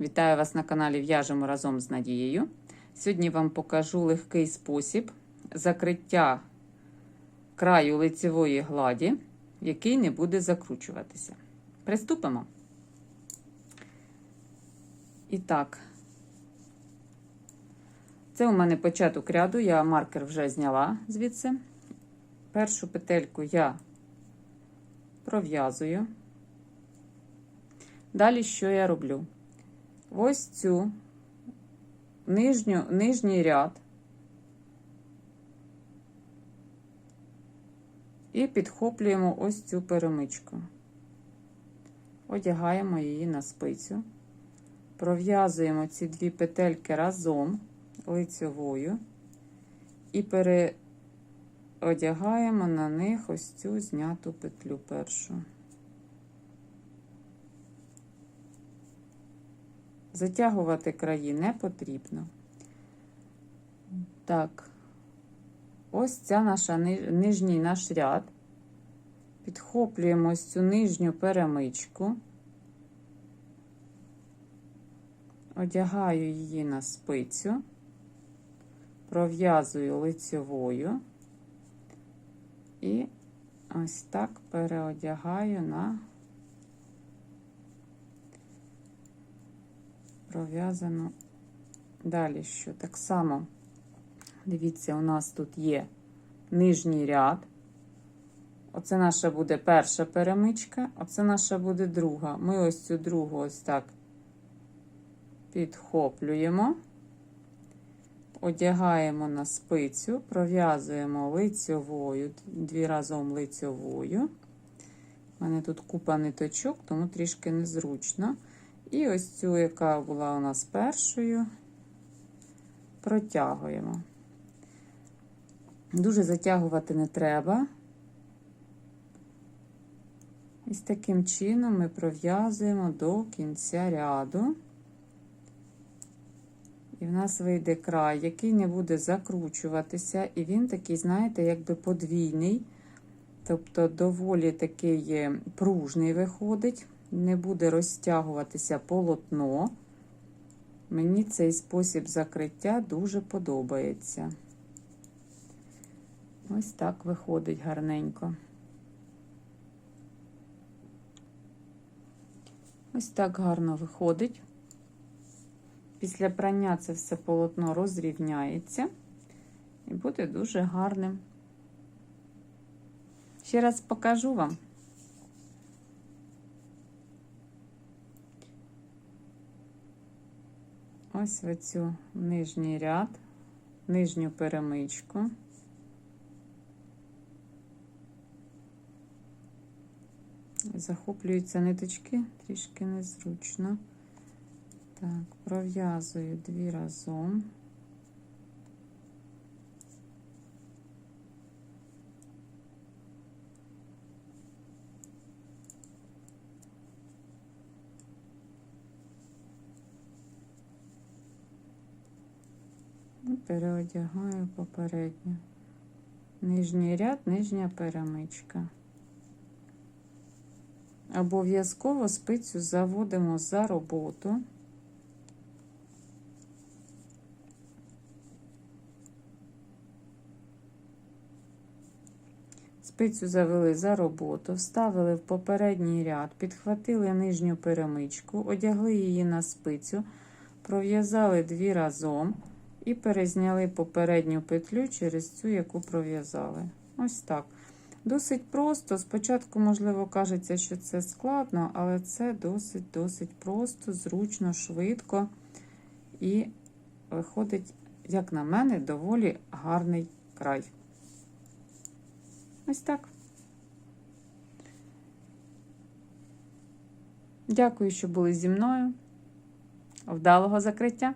Вітаю вас на каналі В'яжемо разом з Надією. Сьогодні вам покажу легкий спосіб закриття краю лицевої гладі, який не буде закручуватися. Приступимо. І так, це у мене початок ряду, я маркер вже зняла звідси. Першу петельку я пров'язую. Далі що я роблю? Ось цю нижню, нижній ряд і підхоплюємо ось цю перемичку. Одягаємо її на спицю, пров'язуємо ці дві петельки разом лицьовою і переодягаємо на них ось цю зняту петлю першу. Затягувати краї не потрібно. Так, ось ця наша нижній наш ряд. Підхоплюємо ось цю нижню перемичку, одягаю її на спицю, пров'язую лицьовою і ось так переодягаю на пров'язано далі що так само, дивіться, у нас тут є нижній ряд. Оце наша буде перша перемичка, оце наша буде друга. Ми ось цю другу ось так підхоплюємо, одягаємо на спицю, пров'язуємо лицьовою, дві разом лицьовою. У мене тут купа ниточок, тому трішки незручно. І ось цю, яка була у нас першою, протягуємо. Дуже затягувати не треба. Ось таким чином ми пров'язуємо до кінця ряду. І в нас вийде край, який не буде закручуватися, і він такий, знаєте, якби подвійний, тобто доволі такий пружний виходить не буде розтягуватися полотно. Мені цей спосіб закриття дуже подобається. Ось так виходить гарненько. Ось так гарно виходить. Після прання це все полотно розрівняється і буде дуже гарним. Ще раз покажу вам. Ось в нижній ряд, нижню перемичку. Захоплюються ниточки, трішки незручно. Так, пров'язую дві разом. Переодягаю попередньо. Нижній ряд, нижня перемичка. Обов'язково спицю заводимо за роботу. Спицю завели за роботу, вставили в попередній ряд, підхватили нижню перемичку, одягли її на спицю, пров'язали дві разом і перезняли попередню петлю через цю, яку пров'язали. Ось так. Досить просто. Спочатку, можливо, кажеться, що це складно, але це досить-досить просто, зручно, швидко. І виходить, як на мене, доволі гарний край. Ось так. Дякую, що були зі мною. Вдалого закриття!